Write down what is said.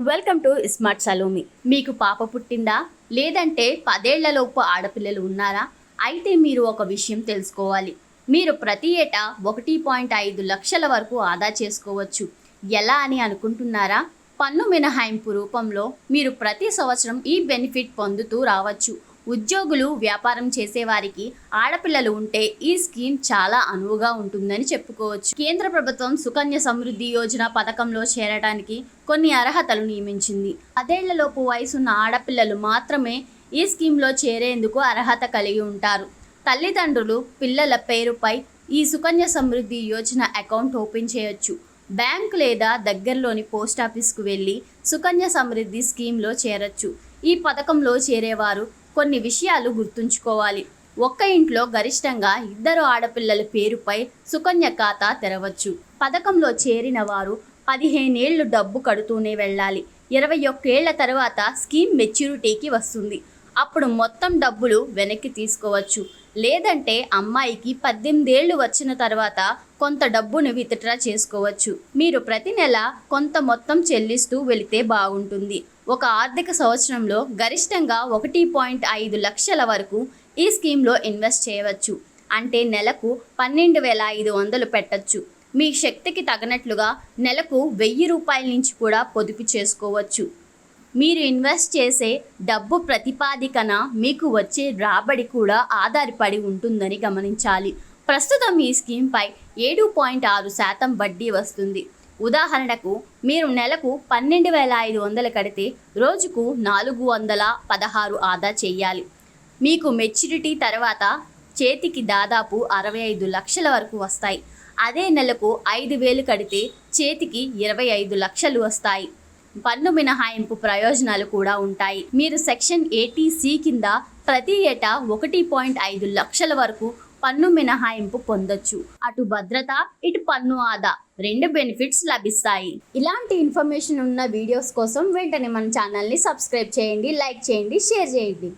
Welcome to smart Salomi. మీకు పాప పుట్టిందా? లేదంటే పదేళ్ళలోపు ఆడపిల్లలు ఉన్నారా? అయితే మీరు ఒక విషయం తెలుసుకోవాలి. మీరు ప్రతి ఏటా ఒకటి పాయింట్ ఐదు లక్షల వరకు ఆదా చేసుకోవచ్చు. ఎలా అని అనుకుంటున్నారా? పన్ను మినహాయింపు రూపంలో మీరు ప్రతి సంవత్సరం ఈ బెనిఫిట్ పొందుతూ రావచ్చు. ఉద్యోగులు వ్యాపారం చేసేవారికి ఆడపిల్లలు ఉంటే ఈ స్కీమ్ చాలా అనువుగా ఉంటుందని చెప్పుకోవచ్చు. కేంద్ర ప్రభుత్వం సుకన్య సమృద్ధి యోజన పథకంలో చేరడానికి కొన్ని అర్హతలు నియమించింది. పదేళ్ళలోపు వయసున్న ఆడపిల్లలు మాత్రమే ఈ స్కీమ్లో చేరేందుకు అర్హత కలిగి ఉంటారు. తల్లిదండ్రులు పిల్లల పేరుపై ఈ సుకన్య సమృద్ధి యోజన అకౌంట్ ఓపెన్ చేయొచ్చు. బ్యాంక్ లేదా దగ్గరలోని పోస్ట్ ఆఫీస్కు వెళ్ళి సుకన్య సమృద్ధి స్కీమ్లో చేరొచ్చు. ఈ పథకంలో చేరేవారు కొన్ని విషయాలు గుర్తుంచుకోవాలి. ఒక్క ఇంట్లో గరిష్టంగా ఇద్దరు ఆడపిల్లల పేరుపై సుకన్య ఖాతా తెరవచ్చు. పథకంలో చేరిన వారు పదిహేనేళ్ళు డబ్బు కడుతూనే వెళ్ళాలి. ఇరవై ఒక్కేళ్ళ తర్వాత స్కీమ్ మెచ్యూరిటీకి వస్తుంది. అప్పుడు మొత్తం డబ్బులు వెనక్కి తీసుకోవచ్చు. లేదంటే అమ్మాయికి పద్దెనిమిదేళ్ళు వచ్చిన తర్వాత కొంత డబ్బును విత్డ్రా చేసుకోవచ్చు. మీరు ప్రతి నెల కొంత మొత్తం చెల్లిస్తూ వెళితే బాగుంటుంది. ఒక ఆర్థిక సంవత్సరంలో గరిష్టంగా ఒకటి పాయింట్ ఐదు లక్షల వరకు ఈ స్కీమ్లో ఇన్వెస్ట్ చేయవచ్చు. అంటే నెలకు పన్నెండు వేల ఐదు వందలు పెట్టచ్చు. మీ శక్తికి తగినట్లుగా నెలకు వెయ్యి రూపాయల నుంచి కూడా పొదుపు చేసుకోవచ్చు. మీరు ఇన్వెస్ట్ చేసే డబ్బు ప్రతిపాదికన మీకు వచ్చే రాబడి కూడా ఆధారపడి ఉంటుందని గమనించాలి. ప్రస్తుతం ఈ స్కీమ్పై ఏడు పాయింట్ ఆరు శాతం వడ్డీ వస్తుంది. ఉదాహరణకు మీరు నెలకు పన్నెండు వేల ఐదు వందలు కడితే రోజుకు నాలుగు వందల పదహారు ఆదా చేయాలి. మీకు మెచ్యూరిటీ తర్వాత చేతికి దాదాపు అరవై ఐదు లక్షల వరకు వస్తాయి. అదే నెలకు ఐదు వేలు కడితే చేతికి ఇరవై ఐదు లక్షలు వస్తాయి. పన్ను మినహాయింపు ప్రయోజనాలు కూడా ఉంటాయి. మీరు సెక్షన్ ఏటీసీ కింద ప్రతి ఏటా ఒకటి పాయింట్ ఐదు లక్షల వరకు పన్ను మినహాయింపు పొందొచ్చు. అటు భద్రత ఇటు పన్ను ఆదా రెండు బెనిఫిట్స్ లభిస్తాయి. ఇలాంటి ఇన్ఫర్మేషన్ ఉన్న వీడియోస్ కోసం వెంటనే మన ఛానల్ని సబ్స్క్రైబ్ చేయండి లైక్ చేయండి షేర్ చేయండి.